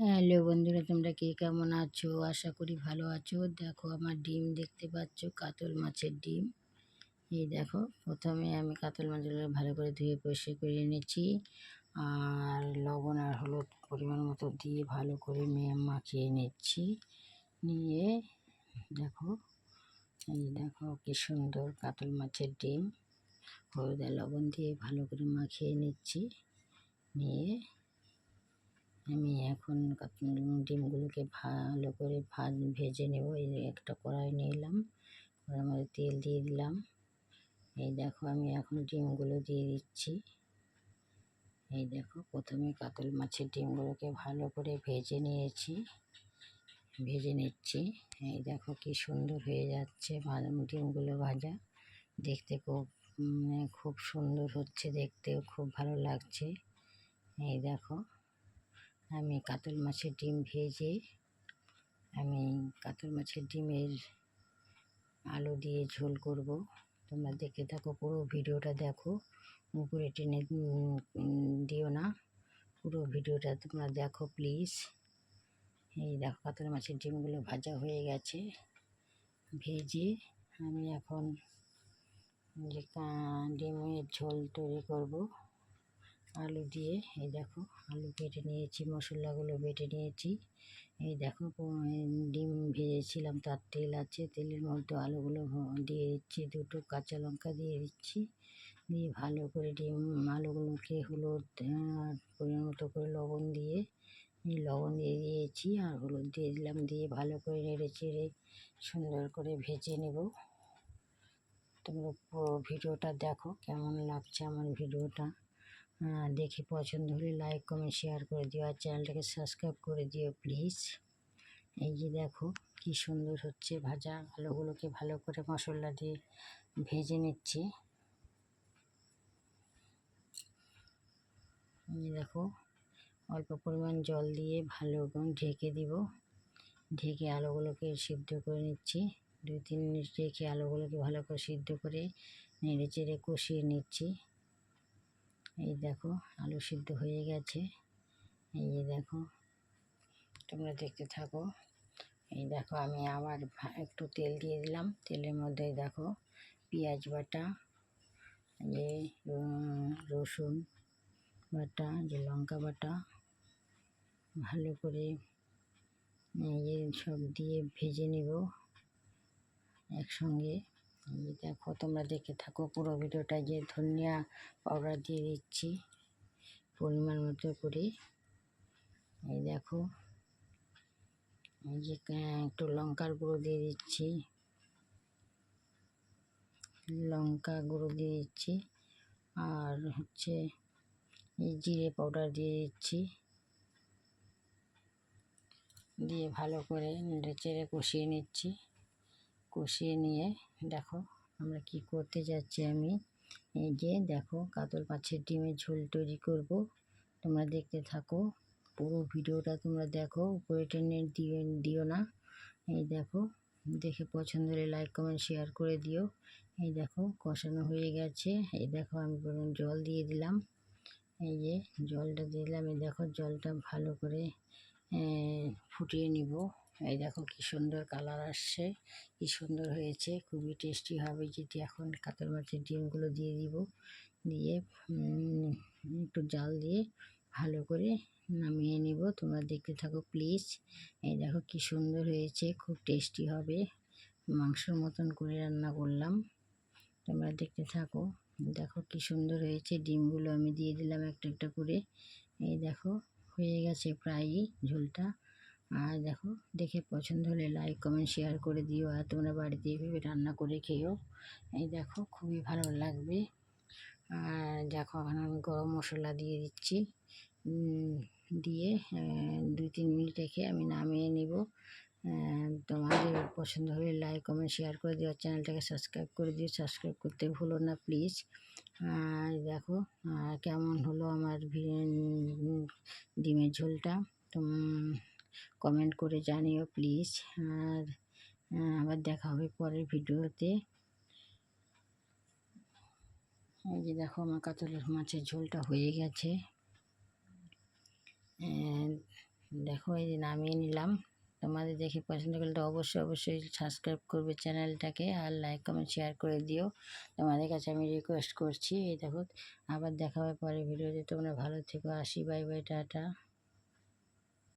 Hello বন্ধুরা, তোমরা কে কেমন আছো? আশা করি ভালো আছো। দেখো, আমার ডিম দেখতে পাচ্ছ, কাতল মাছের ডিম। এই দেখো, প্রথমে আমি কাতল মাছগুলো ভালো করে ধুয়ে পরিষ্কার করে এনেছি। আর লবণ আর হলুদ পরিমাণ মতো দিয়ে ভালো করে মেয়ে মাখিয়ে নিচ্ছি। নিয়ে দেখো, এই দেখো কি সুন্দর কাতল মাছের ডিম। হলুদ লবণ দিয়ে ভালো করে মাখিয়ে নিচ্ছি। নিয়ে আমি এখন ডিমগুলোকে ভালো করে ভাজ, ভেজে নেব। এই একটা কড়াই নিলাম কড়াইয়ের মধ্যে তেল দিয়ে দিলাম। এই দেখো, আমি এখন ডিমগুলো দিয়ে দিচ্ছি। এই দেখো, প্রথমে কাতল মাছের ডিমগুলোকে ভালো করে ভেজে নিয়েছি। ভেজে নিচ্ছি। এই দেখো, কি সুন্দর হয়ে যাচ্ছে ডিমগুলো ভাজা। দেখতে খুব খুব সুন্দর হচ্ছে, দেখতেও খুব ভালো লাগছে। এই দেখো আমি কাতল মাছের ডিম ভেজে, আমি কাতল মাছের ডিমের আলু দিয়ে ঝোল করব। তোমরা দেখে থাকো, পুরো ভিডিওটা দেখো। উপরে টেনে দিও না। পুরো ভিডিওটা তোমরা দেখো, প্লিজ। এই দেখো, কাতল মাছের ডিমগুলো ভাজা হয়ে গেছে। ভেজে আমি এখন যে ডিমের ঝোল তৈরি করব। আলু দিয়ে, এই দেখো, আলু কেটে নিয়েছি, মশলাগুলো বেটে নিয়েছি। এই দেখো ডিম ভেজেছিলাম, তার তেল আছে, তেলের মধ্যে আলুগুলো দিয়ে দিচ্ছি, দুটো কাঁচা লঙ্কা দিয়ে দিচ্ছি। দিয়ে ভালো করে ডিম, আলুগুলোকে হলুদ পরিমাণ মতো করে লবণ দিয়ে লবণ দিয়ে দিয়েছি আর হলুদ দিয়ে দিলাম, দিয়ে ভালো করে নেড়ে চেড়ে সুন্দর করে ভেজে নেব। তোমরা পুরো ভিডিওটা দেখো, কেমন লাগছে আমার ভিডিওটা। দেখে পছন্দ হলে লাইক কমেন্ট শেয়ার করে দিও আর চ্যানেলটাকে সাবস্ক্রাইব করে দিও প্লিজ এই যে দেখো কি সুন্দর হচ্ছে ভাজা আলুগুলোকে ভালো করে মশলা দিয়ে ভেজে নিচ্ছি। দেখো অল্প পরিমাণ জল দিয়ে ভালো ঢেকে দিব। ঢেকে আলুগুলোকে সিদ্ধ করে নিচ্ছি। দুই তিন মিনিট রেখে আলুগুলোকে ভালো করে সিদ্ধ করে নেড়ে চেড়ে কষিয়ে নিচ্ছি। এই দেখো, আলু সিদ্ধ হয়ে গেছে। এই যে দেখো, তোমরা দেখতে থাকো। এই দেখো, আমি আবার একটু তেল দিয়ে দিলাম। তেলের মধ্যে দেখো, পেঁয়াজ বাটা যে রসুন বাটা যে লঙ্কা বাটা, ভালো করে এই সব দিয়ে ভেজে নিব একসঙ্গে। দেখো, তোমরা দেখে থাকো পুরো ভিডিওটা, যে ধনিয়া পাউডার দিয়ে দিচ্ছি পরিমাণ মতো করে। এই দেখো, এই যে একটু লঙ্কার গুঁড়ো দিয়ে দিচ্ছি। লঙ্কা গুঁড়ো দিয়ে দিচ্ছি। আর হচ্ছে এই জিরে পাউডার দিয়ে দিচ্ছি। দিয়ে ভালো করে নেড়ে চেড়ে কষিয়ে নিচ্ছি। কষিয়ে নিয়ে দেখো আমরা কি করতে যাচ্ছি আমি। এই যে দেখো কাতল মাছের ডিমের ঝোল তৈরি করব। তোমরা দেখতে থাকো। পুরো ভিডিওটা তোমরা দেখো। উপরে টেনে দিও দিও না। এই দেখো, দেখে পছন্দ হলে লাইক কমেন্ট শেয়ার করে দিও। এই দেখো কষানো হয়ে গেছে। এই দেখো আমি জল দিয়ে দিলাম। এই যে জলটা দিলাম। এই দেখো জলটা ভালো করে ফুটিয়ে নিব। এই দেখো কি সুন্দর কালার আসছে, কি সুন্দর হয়েছে, খুবই টেস্টি হবে। যেটি এখন কাতল মাছের ডিমগুলো দিয়ে দিব, দিয়ে একটু জাল দিয়ে ভালো করে নামিয়ে নিব। তোমরা দেখতে থাকো প্লিজ এই দেখো কি সুন্দর হয়েছে, খুব টেস্টি হবে। মাংসর মতন করে রান্না করলাম। তোমরা দেখতে থাকো, দেখো কি সুন্দর হয়েছে। ডিমগুলো আমি দিয়ে দিলাম একটা একটা করে। এই দেখো, হয়ে গেছে প্রায়ই ঝোলটা। আর দেখো, দেখে পছন্দ হলে লাইক কমেন্ট শেয়ার করে দিও আর তোমরা বাড়িতে এইভাবে রান্না করে খেয়েও। এই দেখো, খুবই ভালো লাগবে। আর দেখো, এখন আমি গরম মশলা দিয়ে দিচ্ছি। দিয়ে দুই তিন মিনিট রেখে আমি নামিয়ে নিব। তোমাদের পছন্দ হলে লাইক কমেন্ট শেয়ার করে দিও। চ্যানেলটাকে সাবস্ক্রাইব করে দিও। সাবস্ক্রাইব করতে ভুলো না প্লিজ আর দেখো কেমন হলো আমার ডিমের ঝোলটা? তো কমেন্ট করে জানিও প্লিজ আর আবার দেখা হবে পরের ভিডিওতে। এই যে দেখো আমার কাতলের মাছের ঝোলটা হয়ে গেছে। দেখো, এই যে নামিয়ে নিলাম। তোমাদের দেখে পছন্দ করলে অবশ্যই অবশ্যই সাবস্ক্রাইব করবে চ্যানেলটাকে আর লাইক কমেন্ট শেয়ার করে দিও। তোমাদের কাছে আমি রিকোয়েস্ট করছি। এই দেখো, আবার দেখা হবে পরে ভিডিওতে। তোমরা ভালো থেকো। আসি বাই বাই টাটা।